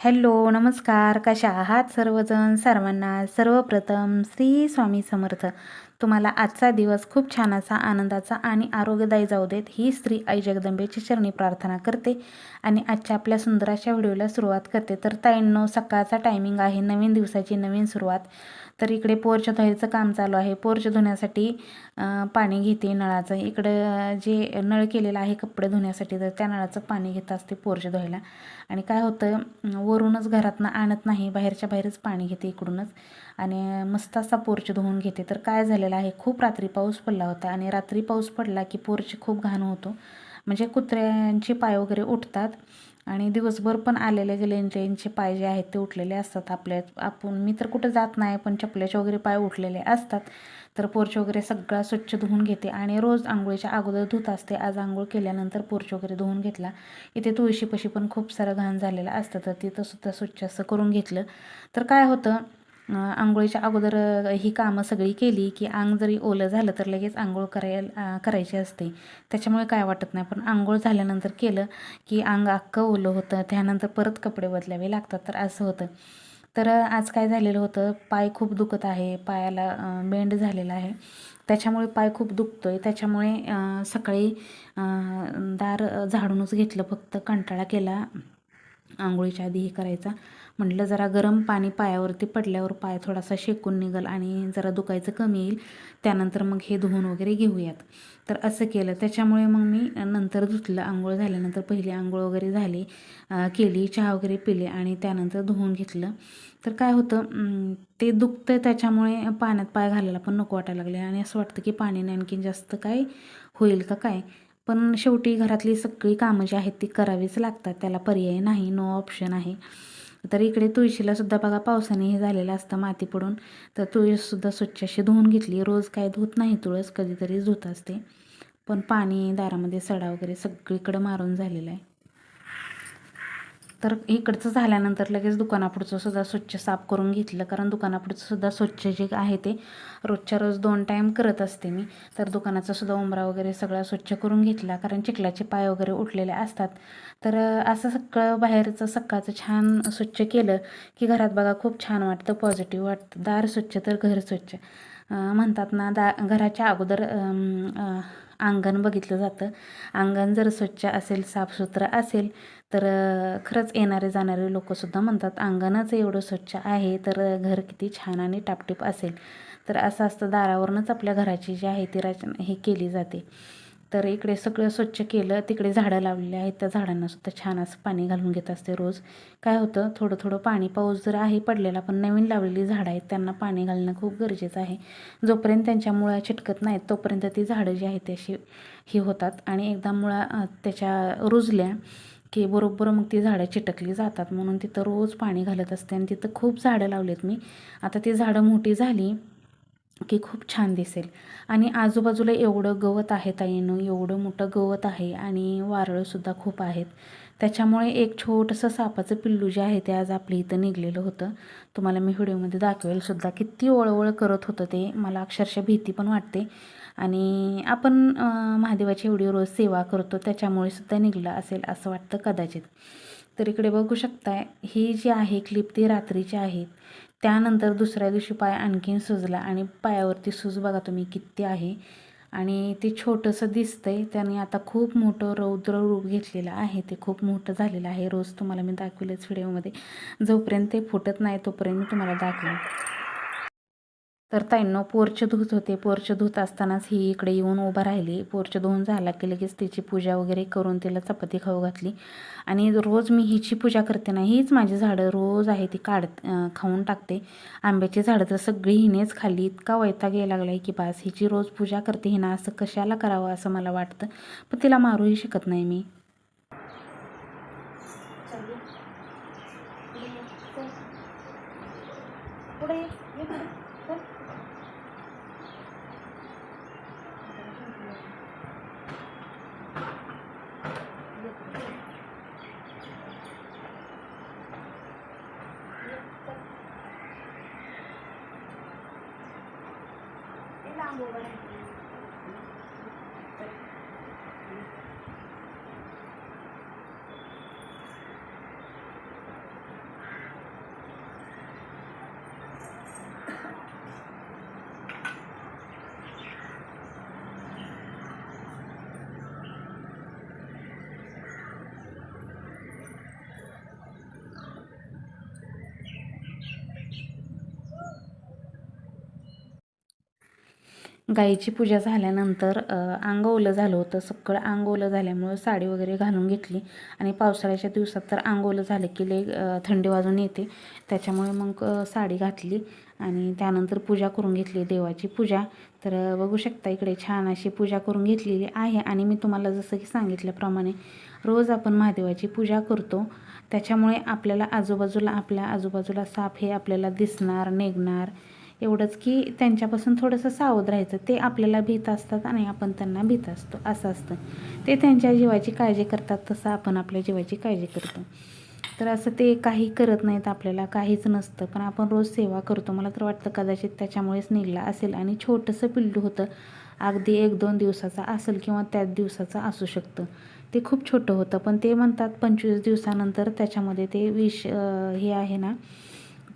Hello नमस्कार. कशा आहात सर्वजण? सर्वांना सर्वप्रथम श्री स्वामी समर्थ. तुम्हाला आजचा दिवस खूप छान असा आनंदाचा आणि आरोग्यदायी जाऊ देत ही स्त्री आई जगदंबेची चरणी प्रार्थना करते आणि आजच्या आपल्या सुंदर अशा व्हिडिओला सुरुवात करते. तर ताईंनो सकाळचा टायमिंग आहे. नवीन दिवसाची नवीन सुरुवात. तर इकडे पोरच्या धुवायचं काम चालू आहे. पोरच्या धुण्यासाठी पाणी घेते नळाचं. इकडं जे नळ केलेलं आहे कपडे धुण्यासाठी तर त्या नळाचं पाणी घेत असते पोरच्या धुवायला आणि काय होतं वरूनच घरातनं आणत नाही बाहेरच्या बाहेरच पाणी घेते इकडूनच. आणि मस्त असा पोर्च धुवून घेते. तर काय झालेलं आहे खूप रात्री पाऊस पडला होता. आणि रात्री पाऊस पडला की पोरचे खूप घाण होतो. म्हणजे कुत्र्यांचे पाय वगैरे उठतात. आणि दिवसभर पण आलेले गेलेचे पाय जे आहेत ते उठलेले असतात आपल्या आपण मी तर कुठं जात नाही पण चपल्याचे वगैरे पाय उठलेले असतात. तर पोर्च वगैरे सगळा स्वच्छ धुवून घेते आणि रोज आंघोळीच्या अगोदर धुत असते. आज आंघोळ केल्यानंतर पोर्च वगैरे धुवून घेतला. इथे तुळशीपाशी पण खूप सारं घाण झालेलं असतं तर तिथं सुद्धा स्वच्छ असं करून घेतलं. तर काय होतं आंघोळीच्या अगोदर ही कामं सगळी केली की अंग जरी ओलं झालं तर लगेच आंघोळ करायला करायची असते. त्याच्यामुळे काय वाटत नाही. पण आंघोळ झाल्यानंतर केलं की अंग अख्खं ओलं होतं. त्यानंतर परत कपडे बदलावे लागतात. तर असं होतं. तर आज काय झालेलं होतं? पाय खूप दुखत आहे. पायाला बेंड झालेला आहे. त्याच्यामुळे पाय खूप दुखतो आहे त्याच्यामुळे सकाळी दार झाडूनच घेतलं. फक्त कंटाळा केला. आंघोळीच्या आधी हे करायचा. म्हटलं जरा गरम पाणी पायावरती पडल्यावर पाय थोडासा शेकून निघल आणि जरा दुखायचं कमी येईल. त्यानंतर मग हे धुवून वगैरे घेऊयात. तर असं केलं. त्याच्यामुळे मग मी नंतर धुतलं. आंघोळ झाल्यानंतर पहिली आंघोळ वगैरे झाली केली चहा वगैरे पिले आणि त्यानंतर धुवून घेतलं. तर काय होतं ते दुखतं त्याच्यामुळे पाण्यात पाय घालायला पण नको वाटायला लागले आणि असं वाटतं की पाण्याने आणखीन जास्त काय होईल का काय? पण शेवटी घरातली सगळी कामं जी आहेत ती करावीच लागतात. त्याला पर्याय नाही नो ऑप्शन आहे. तर इकडे तुळशीला सुद्धा बघा पावसाने हे झालेलं असतं माती पडून. तर तुळससुद्धा स्वच्छ अशी धुवून घेतली. रोज काय धुत नाही तुळस कधीतरी धुत असते. पण पाणी दारामध्ये सडा वगैरे सगळीकडं मारून झालेलं आहे. तर इकडचं झाल्यानंतर लगेच दुकानापुढचं सुद्धा स्वच्छ साफ करून घेतलं. कारण दुकानापुढचं सुद्धा स्वच्छ जे आहे ते रोजच्या रोज दोन टाईम करत असते मी. तर दुकानाचा सुद्धा उंबरा वगैरे सगळा स्वच्छ करून घेतला. कारण चिखलाचे पाय वगैरे उठलेले असतात. तर असं सगळं बाहेरचं सकाळचं छान स्वच्छ केलं की घरात बघा खूप छान वाटतं. पॉझिटिव्ह वाटतं. दार स्वच्छ तर घर स्वच्छ. म्हणतात ना दा घराच्या अगोदर अंगण बघितलं जातं. अंगण जर स्वच्छ असेल साफसुथरं असेल तर खरंच येणारे जाणारे लोकंसुद्धा म्हणतात अंगणच एवढं स्वच्छ आहे तर घर किती छान आणि टापटीप असेल. तर असं असतं दारावरूनच आपल्या घराची जी आहे ती रचना ही केली जाते. तर इकडे सगळं स्वच्छ केलं तिकडे झाडं लावलेली आहेत त्या झाडांनासुद्धा छान असं पाणी घालून घेत असते रोज. काय होतं थोडं थोडं पाणी पाऊस जर आहे पडलेला पण नवीन लावलेली झाडं आहेत त्यांना पाणी घालणं खूप गरजेचं आहे. जोपर्यंत त्यांच्या मुळा चिटकत नाहीत तोपर्यंत ती झाडं जी आहेत ती अशी ही होतात. आणि एकदा मुळा त्याच्या रुजल्या की बरोबर मग ती झाडं चिटकली जातात. म्हणून तिथं रोज पाणी घालत असते आणि तिथं खूप झाडं लावलेत मी. आता ती झाडं मोठी झाली की खूप छान दिसेल. आणि आजूबाजूला एवढं गवत आहे ताईनं एवढं मोठं गवत आहे आणि वारळंसुद्धा खूप आहेत. त्याच्यामुळे एक छोटंसं सापाचं पिल्लू जे आहे ते आज आपल्या इथं निघलेलं होतं. तुम्हाला मी व्हिडिओमध्ये दाखवेल सुद्धा किती ओळवळ करत होतं ते. मला अक्षरशः भीती पण वाटते. आणि आपण महादेवाची एवढी रोज सेवा करतो त्याच्यामुळे सुद्धा निघलं असेल असं वाटतं कदाचित. तर इकडे बघू शकताय ही जी आहे क्लिप ती रात्रीची आहे. त्यानंतर दुसऱ्या दिवशी पाय आणखीन सुजला आणि पायावरती सूज बघा तुम्ही किती आहे. आणि ते छोटंसं दिसतंय. त्याने आता खूप मोठं रौद्र रूप घेतलेलं आहे. ते खूप मोठं झालेलं आहे. रोज तुम्हाला मी दाखवलेच व्हिडिओमध्ये जोपर्यंत ते फुटत नाही तोपर्यंत मी तुम्हाला दाखवेन. तर ताईंनो पोर्च धुत होते. पोर्च धुत असतानाच ही इकडे येऊन उभा राहिली. पोर्च धुवून झाला की लगेच तिची पूजा वगैरे करून तिला चपाती खाऊ घातली. आणि रोज मी हिची पूजा करते ना हीच माझी झाडं रोज आहे ती काढ खाऊन टाकते. आंब्याची झाडं तर सगळी हिनेच खाल्ली. इतका वैताग यायला लागला आहे की बास हिची रोज पूजा करते हिना असं कशाला करावं असं मला वाटतं. पण तिला मारूही शकत नाही मी. 我 गाईची पूजा झाल्यानंतर अ, अंग ओलं झालं होतं. सगळं अंग ओलं झाल्यामुळं साडी वगैरे घालून घेतली. आणि पावसाळ्याच्या दिवसात तर अंग ओलं झालं की लई थंडी वाजून येते. त्याच्यामुळे मग साडी घातली आणि त्यानंतर पूजा करून घेतली. देवाची पूजा. तर बघू शकता इकडे छान अशी पूजा करून घेतलेली आहे. आणि मी तुम्हाला जसं की सांगितल्याप्रमाणे रोज आपण महादेवाची पूजा करतो. त्याच्यामुळे आपल्याला आजूबाजूला आपल्या आजूबाजूला साप हे आपल्याला दिसणार निघणार. एवढंच की त्यांच्यापासून थोडंसं सावध राहायचं. ते आपल्याला भीत असतात आणि आपण त्यांना भीत असतो. असं असतं. ते त्यांच्या जीवाची काळजी करतात तसं आपण आपल्या जीवाची काळजी करतो. तर असं ते काही करत नाहीत आपल्याला काहीच नसतं. पण आपण रोज सेवा करतो. मला तर वाटतं कदाचित त्याच्यामुळेच निघला असेल आणि छोटंसं पिल्लू होतं. अगदी एक दोन दिवसाचा असेल किंवा त्याच दिवसाचं असू शकतं. ते खूप छोटं होतं. पण ते म्हणतात पंचवीस दिवसानंतर त्याच्यामध्ये ते विष हे आहे ना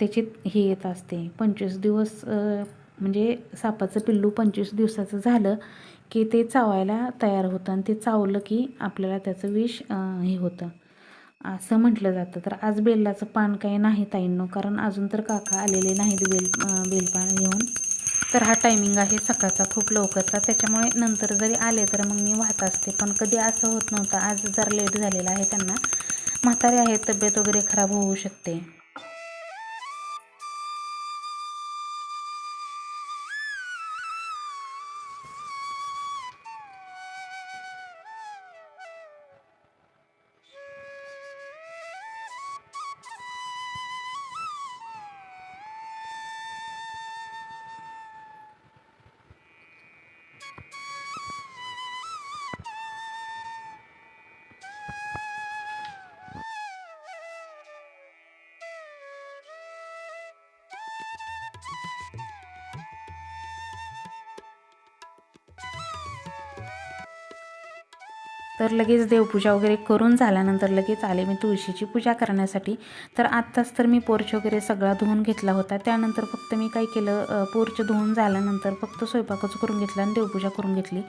त्याची हे येत असते. पंचवीस दिवस म्हणजे सापाचं पिल्लू पंचवीस दिवसाचं झालं की ते चावायला तयार होतं आणि ते चावलं की आपल्याला त्याचं विष हे होतं. असं म्हटलं जातं. तर आज बेलाचं पान काही नाही ताईंनो कारण अजून तर काका आलेले नाहीत बेल बेलपान घेऊन. तर हा टायमिंग आहे सकाळचा खूप लवकरचा. त्याच्यामुळे नंतर जरी आले तर मग मी वाहत असते. पण कधी असं होत नव्हतं. आज जर लेट झालेला आहे त्यांना. म्हातारे आहेत तब्येत वगैरे खराब होऊ शकते. तर लगेच देवपूजा वगैरे करून झाल्यानंतर लगेच आले मी तुळशीची पूजा करण्यासाठी. तर आत्ताच तर मी पोर्च वगैरे सगळा धुवून घेतला होता. त्यानंतर फक्त मी काय केलं पोर्च धुवून झाल्यानंतर फक्त स्वयंपाकच करून घेतला आणि देवपूजा करून घेतली.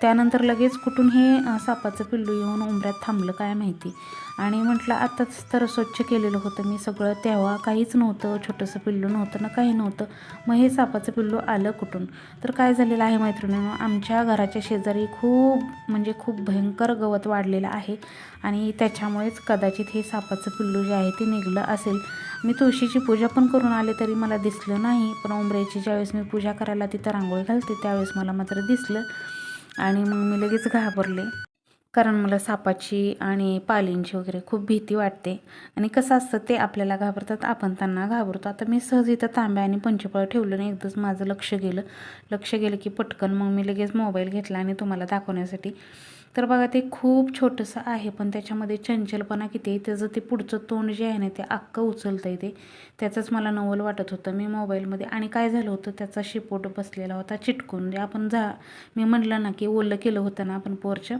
त्यानंतर लगेच कुठून हे सापाचं पिल्लू येऊन उंबऱ्यात थांबलं काय माहिती. आणि म्हटलं आत्ताच तर स्वच्छ केलेलं होतं मी सगळं. तेव्हा काहीच नव्हतं छोटंसं पिल्लू नव्हतं ना काही नव्हतं. मग हे सापाचं पिल्लू आलं कुठून? तर काय झालेलं आहे मैत्रिणीनं आमच्या घराच्या शेजारी खूप म्हणजे खूप भयंकर गवत वाढलेलं आहे. आणि त्याच्यामुळेच कदाचित हे सापाचं पिल्लू जे आहे ते निघलं असेल. मी तुळशीची पूजा पण करून आले तरी मला दिसलं नाही पण उंबऱ्याची ज्यावेळेस मी पूजा करायला तिथं रांगोळी घालते त्यावेळेस मला मात्र दिसलं. आणि मग मी लगेच घाबरले. कारण मला सापाची आणि पालींची वगैरे खूप भीती वाटते. आणि कसं असतं ते आपल्याला घाबरतात आपण त्यांना घाबरतो. आता मी सहज इथं तांब्या आणि पंचफळ ठेवलं आणि एकदाच माझं लक्ष गेलं. लक्ष गेलं की पटकन मग मी लगेच मोबाईल घेतला आणि तुम्हाला दाखवण्यासाठी. तर बघा ते खूप छोटंसं आहे पण त्याच्यामध्ये चंचलपणा किती आहे त्याचं ते पुढचं तोंड जे आहे ना ते अख्खं उचलतं आहे ते. त्याचंच मला नवल वाटत होतं मी मोबाईलमध्ये. आणि काय झालं होतं त्याचा शिपोट बसलेला होता चिटकून. जे आपण झा मी म्हटलं ना की ओलं केलं होतं ना आपण पोरचं.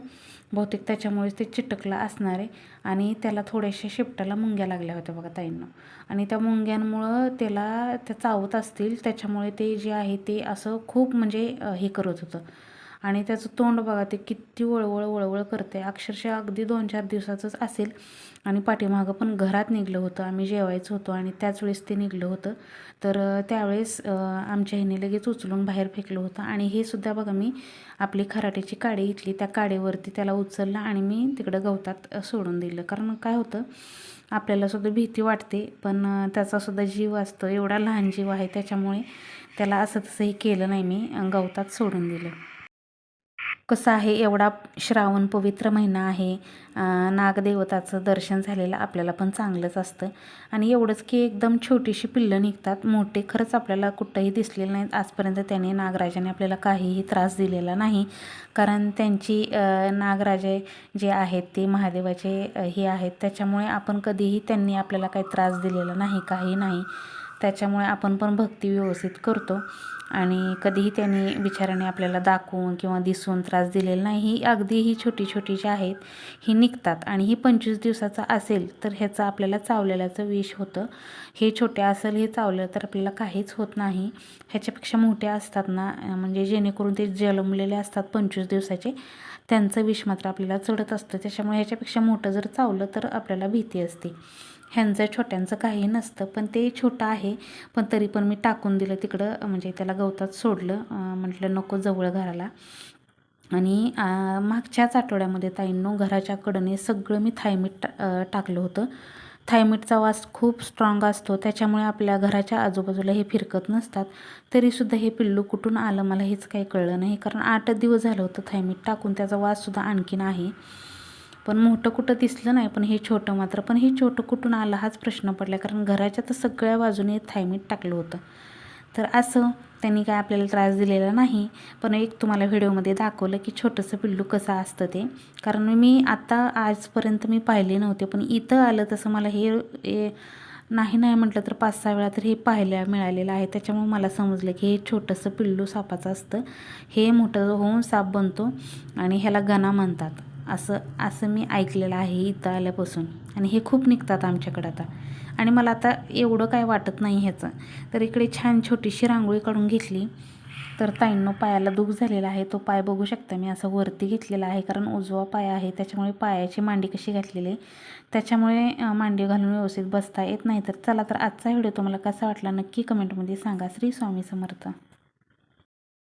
बहुतेक त्याच्यामुळेच ते चिटकलं असणार आहे. आणि त्याला थोड्याशा शिपटाला मुंग्या लागल्या होत्या बघा ताईंना. आणि त्या मुंग्यांमुळं त्याला त्या चावत असतील त्याच्यामुळे ते जे आहे ते असं खूप म्हणजे हे करत होतं. आणि त्याचं तोंड बघा ते किती वळवळ वळवळ करते अक्षरशः अगदी दोन चार दिवसाचंच असेल. आणि पाठीमागं पण घरात निघलं होतं. आम्ही जेवायचं होतो आणि त्याच वेळेस ते निघलं होतं. तर त्यावेळेस आमच्या ह्याने लगेच उचलून बाहेर फेकलं होतं. आणि हे सुद्धा बघा मी आपली खराट्याची काडी घेतली. त्या काडीवरती त्याला उचललं आणि मी तिकडं गवतात सोडून दिलं. कारण काय होतं आपल्याला सुद्धा भीती वाटते. पण त्याचासुद्धा त्याचा सुद्धा जीव असतो. एवढा लहान जीव आहे. त्याच्यामुळे त्याला असं तसंही केलं नाही मी. गवतात सोडून दिलं. कसं आहे एवढा श्रावण पवित्र महिना आहे नागदेवताचं दर्शन झालेलं आपल्याला पण चांगलंच असतं. आणि एवढंच की एकदम छोटीशी पिल्लं निघतात मोठे खरंच आपल्याला कुठंही दिसलेले नाहीत. आजपर्यंत त्याने नागराजाने आपल्याला काहीही त्रास दिलेला नाही. कारण त्यांची नागराजे जे आहेत ते महादेवाचे हे आहेत. त्याच्यामुळे आपण कधीही त्यांनी आपल्याला काही त्रास दिलेला नाही काही नाही. त्याच्यामुळे आपण पण भक्ती व्यवस्थित करतो. आणि कधीही त्यांनी विचाराने आपल्याला दाखवून किंवा दिसून त्रास दिलेला नाही ही अगदी ही छोटी छोटी जी आहेत ही निघतात. आणि ही पंचवीस दिवसाचा असेल तर ह्याचं आपल्याला चावलेल्याचं विष होतं. हे छोटे असेल हे चावलं तर आपल्याला काहीच होत नाही. ह्याच्यापेक्षा मोठे असतात ना म्हणजे जेणेकरून ते जलमलेले असतात पंचवीस दिवसाचे त्यांचं विष मात्र आपल्याला चढत असतं. त्याच्यामुळे ह्याच्यापेक्षा मोठं जर चावलं तर आपल्याला भीती असते. ह्यांचं छोट्यांचं काही नसतं पण ते छोटं आहे. पण तरी पण मी टाकून दिलं तिकडं म्हणजे त्याला गवतात सोडलं म्हटलं नको जवळ घराला. आणि मागच्याच आठवड्यामध्ये ताईंनो घराच्या कडने सगळं मी थायमीट टा टाकलं होतं. थायमीटचा वास खूप स्ट्रॉंग असतो त्याच्यामुळे आपल्या घराच्या आजूबाजूला हे फिरकत नसतात. तरीसुद्धा हे पिल्लू कुठून आलं मला हेच काही कळलं नाही कारण आठच दिवस झालं होतं थायमीट टाकून त्याचा वाससुद्धा आणखीन आहे. पण मोठं कुठं दिसलं नाही पण हे छोटं मात्र. पण हे छोटं कुठून आलं हाच प्रश्न पडला कारण घराच्या तर सगळ्या बाजूने थायमीट टाकलं होतं. तर असं त्यांनी काय आपल्याला त्रास दिलेला नाही पण एक तुम्हाला व्हिडिओमध्ये दाखवलं की छोटंसं पिल्लू कसं असतं ते. कारण मी आता आजपर्यंत मी पाहिले नव्हते पण इथं आलं तसं मला हे हे नाही नाही म्हटलं तर पाच सहा वेळा तर हे पाहायला मिळालेलं आहे. त्याच्यामुळे मला समजलं की हे छोटंसं पिल्लू सापाचं असतं. हे मोठं होऊन साप बनतो आणि ह्याला गणा म्हणतात. असं असं मी ऐकलेलं आहे इथं आल्यापासून. आणि हे खूप निघतात आमच्याकडं आता. आणि मला आता एवढं काय वाटत नाही ह्याचं. तर इकडे छान छोटीशी रांगोळी काढून घेतली. तर ताईंनो पायाला दुख झालेला आहे. तो पाय बघू शकता मी असं वरती घेतलेला आहे. कारण उजवा पाय आहे. त्याच्यामुळे पायाची मांडी कशी घातलेली? आहे त्याच्यामुळे मांडी घालून व्यवस्थित बसता येत नाही. तर चला तर आजचा व्हिडिओ तुम्हाला कसा वाटला नक्की कमेंटमध्ये सांगा. श्री स्वामी समर्थ.